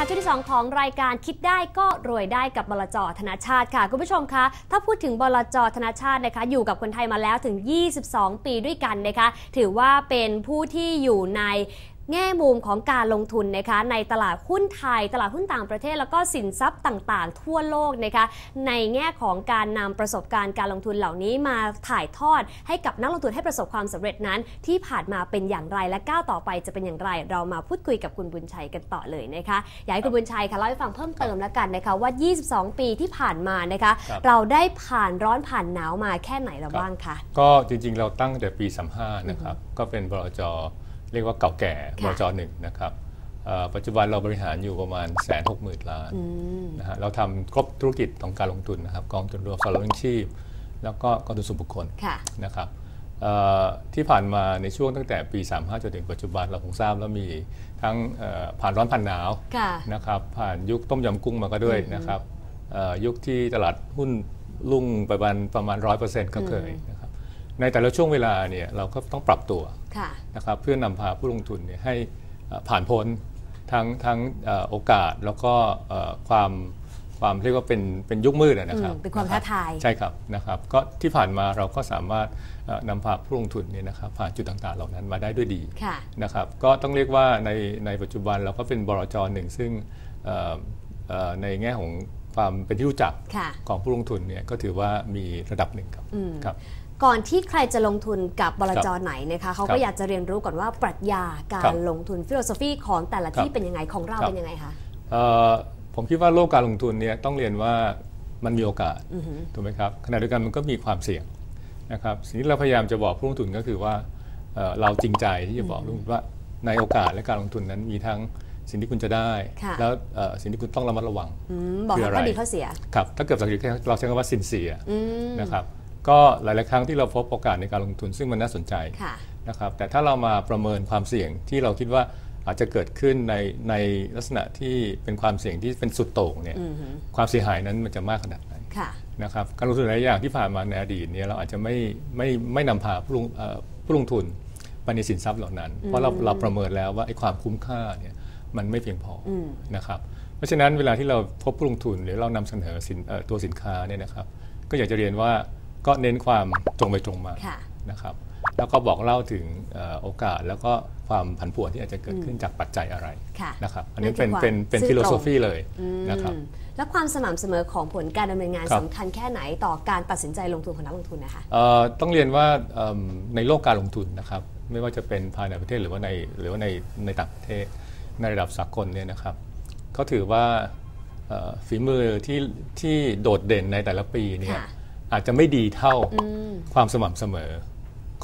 ค่ะช่วงที่ 2 ของรายการคิดได้ก็รวยได้กับบลจธนาชาติค่ะ คุณผู้ชมคะ ถ้าพูดถึงบลจธนาชาตินะคะ อยู่กับคนไทยมาแล้วถึง 22 ปีด้วยกันนะคะ ถือว่าเป็นผู้ที่อยู่ใน แง่มุมของการลงทุนนะคะในตลาดหุ้นไทย ตลาดหุ้นต่างประเทศ แล้วก็สินทรัพย์ต่างๆ ทั่วโลกนะคะในแง่ของการนำประสบการณ์การลงทุนเหล่านี้มาถ่ายทอด ให้กับนักลงทุนให้ประสบความสำเร็จนั้น ที่ผ่านมาเป็นอย่างไรและก้าวต่อไปจะเป็นอย่างไร เรามาพูดคุยกับคุณบุญชัยกันต่อเลยนะคะอยากให้คุณบุญชัยค่ะเล่าให้ฟังเพิ่มเติมแล้วกันนะคะว่า 22 ปีที่ผ่านมานะคะครับเราได้ผ่านร้อนผ่านหนาวมาแค่ไหนแล้วบ้างคะก็จริงๆ เราตั้งแต่ปี 35 นะครับก็เป็นบลจ เรียกว่าเก่าแก่บค่ะลจหนึ่งนะครับเอ่อปัจจุบันเราบริหารอยู่ประมาณแสนหกหมื่นล้านนะฮะเราทำครบธุรกิจของการลงทุนนะครับกองทุนรวมสำรองชีพ แล้วก็กองทุนส่วนบุคคลค่ะนะครับเอ่อที่ผ่านมาในช่วงตั้งแต่ปี 35 จนถึงปัจจุบันเราคงทราบแล้วมีทั้งเอ่อผ่านร้อนผ่านหนาวค่ะนะครับผ่านยุคต้มยำกุ้งมาก็ด้วยนะครับเอ่อยุคที่ตลาดหุ้นลุ่งไปประมาณประมาณร้อยเปอร์เซ็นต์ก็เคยนะครับในแต่ละช่วงเวลาเนี่ยเราก็ต้องปรับตัวค่ะ นะครับเพื่อนำพาผู้ลงทุนเนี่ยให้เอ่อผ่านพ้นทั้งทั้งเอ่อโอกาสแล้วก็เอ่อความความเรียกว่าเป็นเป็นยุคมืดอะนะครับอืมเป็นความท้าทายใช่ครับนะครับ ก็ที่ผ่านมาเราก็สามารถเอ่อนำพาผู้ลงทุนเนี่ยนะครับผ่านจุดต่างๆเหล่านั้นมาได้ด้วยดีค่ะนะครับ ก็ต้องเรียกว่าในในปัจจุบันเราก็เป็นบรจหนึ่งซึ่งเอ่อเอ่อในแง่ของความเป็นที่รู้จักค่ะของผู้ลงทุนเนี่ยก็ถือว่ามีระดับหนึ่งครับครับ ก่อนที่ใครจะลงทุนกับบลจครับไหนนะคะเขาครัก็บอยากจะเรียนรู้ก่อนว่าปรัชญากาครัรบลงทุนฟิโลโซฟีของแต่ละที่ครับเป็นยังไงของเราครับเป็นยังไงคะเอ่อผมคิดว่าโลกการลงทุนเนี่ยต้องเรียนว่ามันมีโอกาสถูกไหมครับขณะเดียวกันมันก็มีความเสี่ยงนะครับสิ่งที่เราพยายามจะบอกผู้ลงทุนก็คือว่าเอ่อเราจริงใจที่จะบอกผู้ลงทุนว่าในโอกาสและการลงทุนนั้นมีทั้งสิ่งที่คุณจะได้ค่ะแล้วเอ่อสิ่งที่คุณต้องระมัดระวังอืมบอกคือทั้งอะไรข้อดีข้อเสียครับถ้าเกิดสังเกตเราใช้คำว่าสินเสียอืมนะครับ ก็หลาย ๆ ครั้งที่เราพบโอกาสในการลงทุนซึ่งมันน่าสนใจค่ะนะครับแต่ถ้าเรามาประเมินความเสี่ยงที่เราคิดว่าอาจจะเกิดขึ้นในในลักษณะที่เป็นความเสี่ยงที่เป็นสุดโต่งเนี่ยความเสียหายนั้นมันจะมากขนาดไหนค่ะนะครับการลงทุนหลายอย่างที่ผ่านมาในอดีตเนี่ยเราอาจจะไม่ไม่ไม่นำพาผู้ลงเอ่อผู้ลงทุนไปในสินทรัพย์เหล่านั้น เพราะเราเราประเมินแล้วว่าไอ้ความคุ้มค่าเนี่ยมันไม่เพียงพออนะครับเพราะฉะนั้นเวลาที่เราพบผู้ลงทุนหรือเรานำเสนอสินเอ่อตัวสินค้าเนี่ยนะครับ ก็อยากจะเรียนว่า ก็เน้นความตรงไปตรงมาค่ะนะครับ แล้วก็บอกเล่าถึงเอ่อโอกาสแล้วก็ความผันผวนที่อาจจะเกิดขึ้นจากปัจจัยอะไรค่ะนะครับ อันนี้นั่นคือเป็นความเป็นเป็นซื่อตรงฟิโลโซฟีเลยนะครับอืมแล้วความสม่ำเสมอของผลการดำเนินงานครับสำคัญแค่ไหนต่อการตัดสินใจลงทุนของนักลงทุนนะคะเอ่อต้องเรียนว่าเอิ่มในโลกการลงทุนนะครับ ไม่ว่าจะเป็นภายในประเทศหรือว่าในหรือว่าในในต่างประเทศในระดับสากลเนี่ยนะครับเขาถือว่าเอ่อฝีมือที่ที่โดดเด่นในแต่ละปีเนี่ยค่ะ อาจจะไม่ดีเท่าความสม่ำเสมอ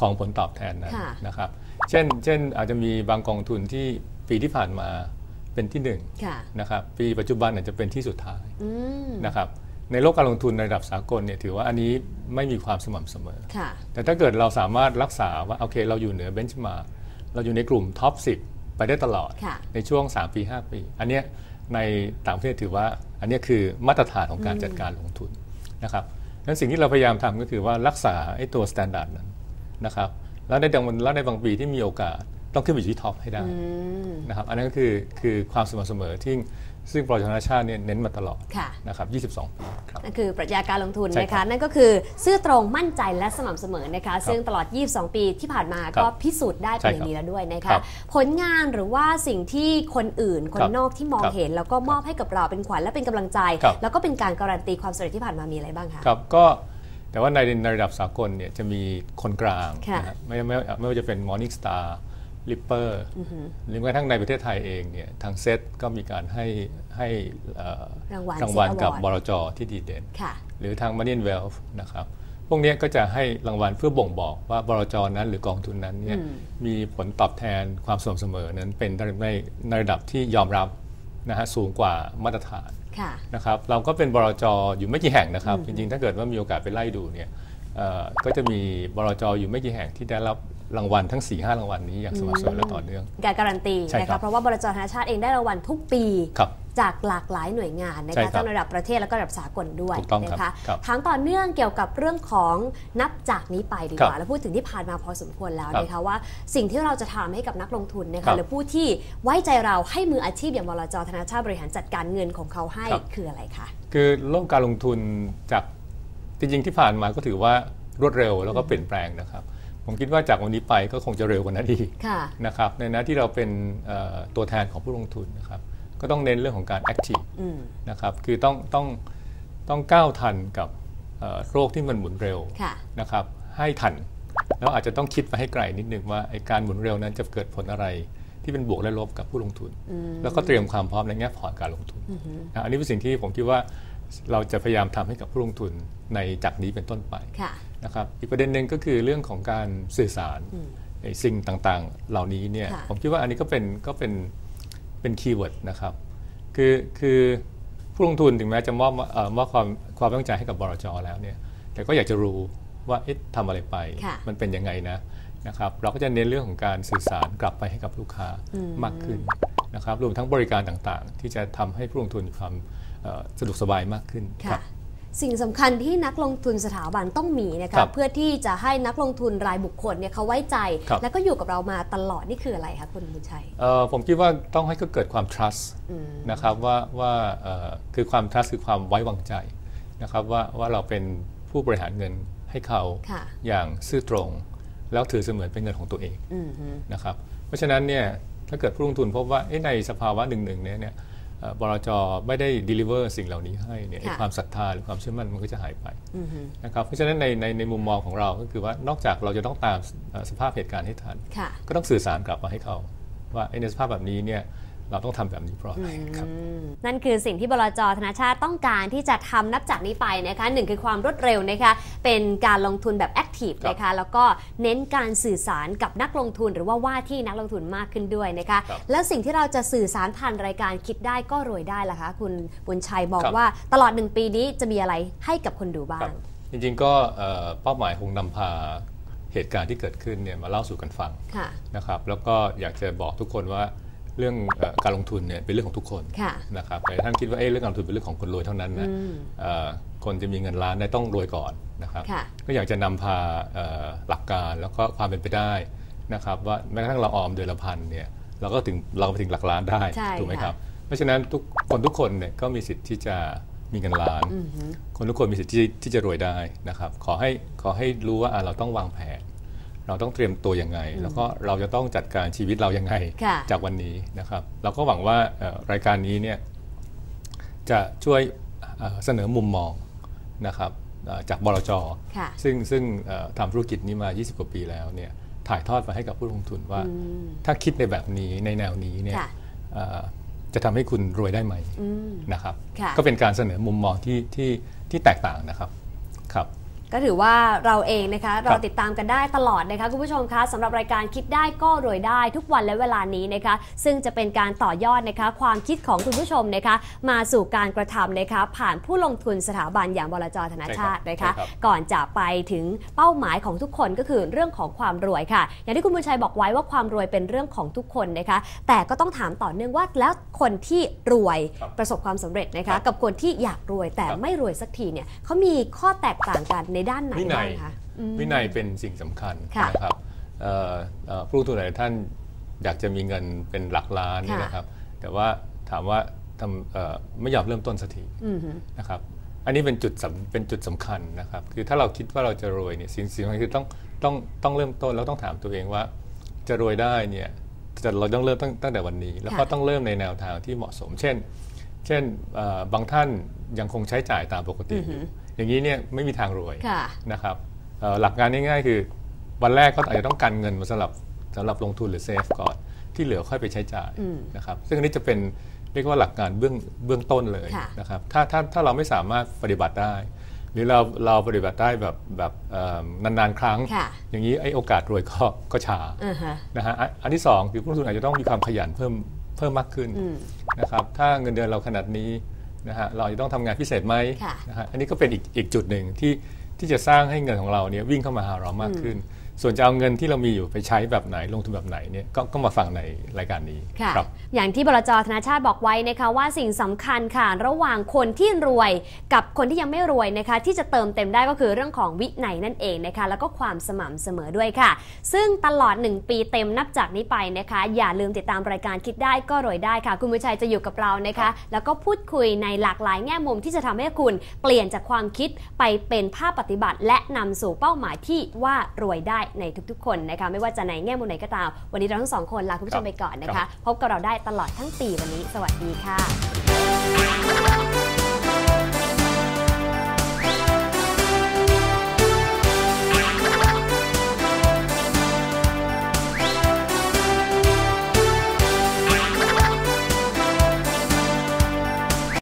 ของผลตอบแทนนั้นค่ะนะครับ เช่น เช่นอาจจะมีบางกองทุนที่ปีที่ผ่านมาเป็นที่หนึ่งค่ะนะครับ ปีปัจจุบันอาจจะเป็นที่สุดท้ายอืมนะครับ ในโลกการลงทุนในระดับสากลเนี่ยถือว่าอันนี้ไม่มีความสม่ำเสมอค่ะแต่ถ้าเกิดเราสามารถรักษาว่าโอเค เราอยู่เหนือเบนช์มาร์กเราอยู่ในกลุ่มท็อป 10 ไปได้ตลอดค่ะในช่วง 3 ปี 5 ปี อันเนี้ยในต่างประเทศถือว่าอันเนี้ยคือมาตรฐานของการจัดการลงทุนนะครับ นั้นสิ่งที่เราพยายามทำก็คือว่ารักษาไอ้ตัวสแตนดาร์ดนั้นนะครับ แล้วในบางวันแล้วในบางปีที่มีโอกาสต้องขึ้นไปอยู่ที่ท็อปให้ได้นะครับ อันนั้นก็คือคือความสม่ำเสมอที่ ซึ่งปรชนาชาติเนี่ยเน้นมาตลอดค่ะนะครับ22 ปีครับนั่นคือปรัชญาการลงทุนใช่นะครัคะบนั่นก็คือซื่อตรงมั่นใจและสม่ำเสมอนะคะ ซึ่งตลอด 22 ปีที่ผ่านมาครับก็พิสูจน์ได้ใช่เป็นอย่างครับดีแล้วด้วยนะครัคะบผลงานหรือว่าสิ่งที่คนอื่น คนครับนอกที่มองครับเห็น แล้วก็มอบให้กับเราเป็นขวัญและเป็นกำลังใจครับแล้วก็เป็นการการันตีความสำเร็จที่ผ่านมามีอะไรบ้างคะครับก็แต่ว่าในในระดับสากลเนี่ยจะมีคนกลางค่ะนะฮะไม่ไม่ไม่ว่าจะเป็น Morning Star Lipper หรือแม้กระทั่งในประเทศไทยเองเนี่ยทางเซตก็มีการให้ให้เอ่อรางวัลรางวัล Set กับ Award บรจที่ดีเด่นค่ะหรือทาง Money and Wealth นะครับพวกเนี้ยก็จะให้รางวัลเพื่อบ่งบอกว่าบรจนั้นหรือกองทุนนั้นเนี่ยมีผลตอบแทนความสม่ำเสมอนั้นเป็นในในระดับที่ยอมรับนะฮะสูงกว่ามาตรฐานค่ะนะครับเราก็เป็นบรจอยู่ไม่กี่แห่งนะครับ จริงๆ ถ้าเกิดว่ามีโอกาสไปไล่ดูเนี่ยเอ่อก็จะมีบรจอยู่ไม่กี่แห่งที่ได้รับ รางวัลทั้ง 4 5 รางวัลนี้อย่างสม่ำเสมอและต่อเนื่องการการันตีใช่นะครัคะบเพราะว่าบรจธนาชาติเองได้รางวัลทุกปีครับจากหลากหลายหน่วยงานนะใช่ครัคะบทั้งระดับประเทศและก็ระดับสากลด้วยถูกต้องนะครัคะบครับถามต่อเนื่องเกี่ยวกับเรื่องของนับจากนี้ไปดีกว่าครับแล้วพูดถึงที่ผ่านมาพอสมควรแล้วครับนะคะว่าสิ่งที่เราจะทำให้กับนักลงทุนนะครัคะบหรือผู้ที่ไว้ใจเราให้มืออาชีพอย่างบลจธนาชาติบริหารจัดการเงินของเขาให้ครับคืออะไรคะคือโลกการลงทุนจากจริงๆที่ผ่านมาก็ถือว่ารวดเร็วแล้วก็เปลี่ยนแปลงนะครับ ผมคิดว่าจากวันนี้ไปก็คงจะเร็วกว่านั้นอีกค่ะนะครับในฐานะที่เราเป็นเอ่อตัวแทนของผู้ลงทุนนะครับก็ต้องเน้นเรื่องของการแอคทีฟอืมนะครับคือต้องต้องต้องก้าวทันกับเอ่อโรคที่มันหมุนเร็วค่ะนะครับให้ทันแล้วอาจจะต้องคิดไปให้ไกลนิดนึงว่าไอ้การหมุนเร็วนั้นจะเกิดผลอะไรที่เป็นบวกและลบกับผู้ลงทุน แล้วก็เตรียมความพร้อมในแง่พอร์ตการลงทุนนะอันนี้เป็นสิ่งที่ผมคิดว่า เราจะพยายามทำให้กับผู้ลงทุนในจากนี้เป็นต้นไปค่ะนะครับอีกประเด็นหนึ่งก็คือเรื่องของการสื่อสารไอ้สิ่งต่างๆ เหล่านี้เนี่ยค่ะผมคิดว่าอันนี้ก็เป็นก็เป็นเป็นคีย์เวิร์ดนะครับคือคือผู้ลงทุนถึงแม้จะมอบเอ่อมอบความความตั้งใจให้กับบรจแล้วเนี่ยแต่ก็อยากจะรู้ว่าเอ๊ะทำอะไรไปค่ะมันเป็นยังไงนะนะครับเราก็จะเน้นเรื่องของการสื่อสารกลับไปให้กับลูกค้ามากขึ้นนะครับรวมทั้งบริการต่างๆ ที่จะทำให้ผู้ลงทุนมีความเอ่อ สะดวกสบายมากขึ้นครัค่ะบสิ่งสำคัญที่นักลงทุนสถาบันต้องมีนะครัคะบเพื่อที่จะให้นักลงทุนรายบุคคลเนี่ยเขาไว้ใจครับแล้วก็อยู่กับเรามาตลอดนี่คืออะไรคะคุณบุญชัยเอ่อผมคิดว่าต้องให้ก็เกิดความ trust นะครับว่าว่าเอ่อคือความ trust คือความไว้วางใจนะครับว่าว่าเราเป็นผู้บริหารเงินให้เขาค่ะอย่างซื่อตรง แล้วถือเสมือนเป็นเงินของตัวเองอืมฮึนะครับเพราะฉะนั้นเนี่ยถ้าเกิดผู้ลงทุนพบว่าเอ๊ะในสภาวะหนึ่งหนึ่งเนี่ยเนี่ยเอ่อ บลจไม่ได้ deliver สิ่งเหล่านี้ให้เนี่ยไอ้ค่ะความศรัทธาหรือความเชื่อมั่นมันก็จะหายไปอืมฮึนะครับเพราะฉะนั้นในในในมุมมองของเราก็คือว่านอกจากเราจะต้องตามเอ่อสภาพเหตุการณ์ให้ทันค่ะก็ต้องสื่อสารกลับมาให้เขา ว่าเอ้ยในสภาพแบบนี้เนี่ย เราต้องทำแบบนี้เพราะอะไรครับนั่นคือสิ่งที่บลจธนาชาติต้องการที่จะทำนับจากนี้ไปนะคะหนึ่งคือความรวดเร็วนะคะเป็นการลงทุนแบบแอคทีฟครับนะคะแล้วก็เน้นการสื่อสารกับนักลงทุน หรือว่าว่าที่นักลงทุนมากขึ้นด้วยนะคะครับแล้วสิ่งที่เราจะสื่อสารผ่านรายการคิดได้ก็รวยได้ล่ะคะคุณบุญชัยบอกครับว่าตลอดหนึ่งปีนี้จะมีอะไรให้กับคนดูบ้าครังบจริงๆก็เอ่อเป้าหมายคงนำพาเหตุการณ์ที่เกิดขึ้นเนี่ยมาเล่าสู่กันฟังค่ะนะครับแล้วก็อยากจะบอกทุกคนว่า เรื่องเอ่อการลงทุนเนี่ยเป็นเรื่องของทุกคนค่ะนะครับแต่ท่านคิดว่าเอ๊ะเรื่องการลงทุนเป็นเรื่องของคนรวยเท่านั้นนะเอ่อคนจะมีเงินล้านได้ต้องรวยก่อนนะครับค่ะก็อยากจะนำพาเอ่อหลักการแล้วก็ความเป็นไปได้นะครับว่าแม้กระทั่งเราออมเดือนละพันเนี่ยเราก็ถึงเราไปถึงหลักล้านได้ใช่ถูกไหมค่ะครับ เพราะฉะนั้นทุกคนทุกคนเนี่ยก็มีสิทธิ์ที่จะมีเงินล้าน คนทุกคนมีสิทธิ์ที่ที่จะรวยได้นะครับ ขอให้ขอให้รู้ว่าอะเราต้องวางแผน เราต้องเตรียมตัวยังไง แล้วก็เราจะต้องจัดการชีวิตเรายังไงค่ะจากวันนี้นะครับ เราก็หวังว่าเอ่อรายการนี้เนี่ยจะช่วยเอ่อเสนอมุมมองนะครับเอ่อจากบลจค่ะซึ่งซึ่งเอ่อทำธุรกิจนี้มา 20 กว่าปีแล้วเนี่ยถ่ายทอดมาให้กับผู้ลงทุนว่า ถ้าคิดในแบบนี้ในแนวนี้เนี่ยค่ะเอ่อจะทำให้คุณรวยได้ไหมนะครับค่ะก็เป็นการเสนอมุมมองที่ที่ที่แตกต่างนะครับครับ ก็ถือว่าเราเองนะคะเราติดตามกันได้ตลอดนะคะคุณผู้ชมคะสำหรับรายการคิดได้ก็รวยได้ทุกวันและเวลานี้นะคะ ซึ่งจะเป็นการต่อยอดนะคะ ความคิดของคุณผู้ชมนะคะ มาสู่การกระทำนะคะผ่านผู้ลงทุนสถาบันอย่างบลจธนาชาตินะคะใช่ครับก่อนจะไปถึงเป้าหมายของทุกคนก็คือเรื่องของความรวยค่ะ อย่างที่คุณบุญชัยบอกไว้ว่าความรวยเป็นเรื่องของทุกคนนะคะ แต่ก็ต้องถามต่อเนื่องว่าแล้วคนที่รวยครับประสบความสำเร็จนะครัคะบกับคนที่อยากรวยแต่ครับไม่รวยสักทีเนี่ยเขามีข้อแตกต่างกันในด้านไหนวินับ้างยคะวินัยเป็นสิ่งสำคัญค่ะนะครับเอ่อเอ่อผู้ลงทุนหลายท่านอยากจะมีเงินเป็นหลักล้านเนี่ยค่ะนะครับ แต่ว่าถามว่าทำเอ่อไม่ยอมเริ่มต้นสักทีอือฮึนะครับ อันนี้เป็นจุดสำเป็นจุดสำคัญนะครับ คือถ้าเราคิดว่าเราจะรวยเนี่ยสิ่งสิ่งสำคัญคือต้องต้องต้องเริ่มต้นแล้วต้องถามตัวเองว่า จะรวยได้เนี่ยแต่เราต้องเริ่มตั้งตั้งแต่วันนี้ แล้วก็ค่ะต้องเริ่มในแนวทางที่เหมาะสม เช่น เช่นเอ่อบางท่านยังคงใช้จ่ายตามปกติอยู่ อย่างนี้เนี่ยไม่มีทางรวยค่ะนะครับเอ่อหลักการง่ายๆคือวันแรกก็อาจจะต้องการเงินมาสำหรับสำหรับลงทุนหรือเซฟก่อนที่เหลือค่อยไปใช้จ่ายนะครับซึ่งอันนี้จะเป็นเรียกว่าหลักการเบื้องเบื้องต้นเลยค่ะนะครับถ้าถ้าถ้าเราไม่สามารถปฏิบัติได้ หรือเราเราปฏิบัติได้แบบแบบเอิ่มนานๆ ครั้งค่ะอย่างนี้ไอ้โอกาสรวยก็ก็ช้าอ่าฮะนะฮะอันอันที่สองคือผู้ลงทุนอาจจะต้องมีความขยันเพิ่มเพิ่มมากขึ้นนะครับถ้าเงินเดือนเราขนาดนี้ นะฮะเราจะต้องทำงานพิเศษไหมค่ะนะฮะอันนี้ก็เป็นอีกอีกจุดหนึ่งที่ที่จะสร้างให้เงินของเราเนี่ยวิ่งเข้ามาหาเรามากขึ้น ส่วนจะเอาเงินที่เรามีอยู่ไปใช้แบบไหนลงทุนแบบไหนเนี่ยกก็มาฟังในรายการนี้ค่ะครับอย่างที่บลจธนาชาติบอกไว้นะคะว่าสิ่งสำคัญค่ะระหว่างคนที่รวยกับคนที่ยังไม่รวยนะคะที่จะเติมเต็มได้ก็คือเรื่องของวินัยนั่นเองนะคะแล้วก็ความสม่ำเสมอด้วยค่ะ ซึ่งตลอด 1 ปีเต็มนับจากนี้ไปนะคะ อย่าลืมติดตามรายการคิดได้ก็รวยได้ค่ะ คุณบุญชัยจะอยู่กับเรานะคะ แล้วก็พูดคุยในหลากหลายแง่มุมที่จะทำให้คุณเปลี่ยนจากความคิดไปเป็นภาพปฏิบัติ และนำสู่เป้าหมายที่ว่ารวยได้ในทุกๆ คนนะคะไม่ว่าจะในแง่มุมไหนก็ตาม วันนี้เราทั้งสองคนลาคุณผู้ชมไปก่อนนะครัคะบพบกับเราได้ตลอดทั้งปีวันนี้ สวัสดีค่ะ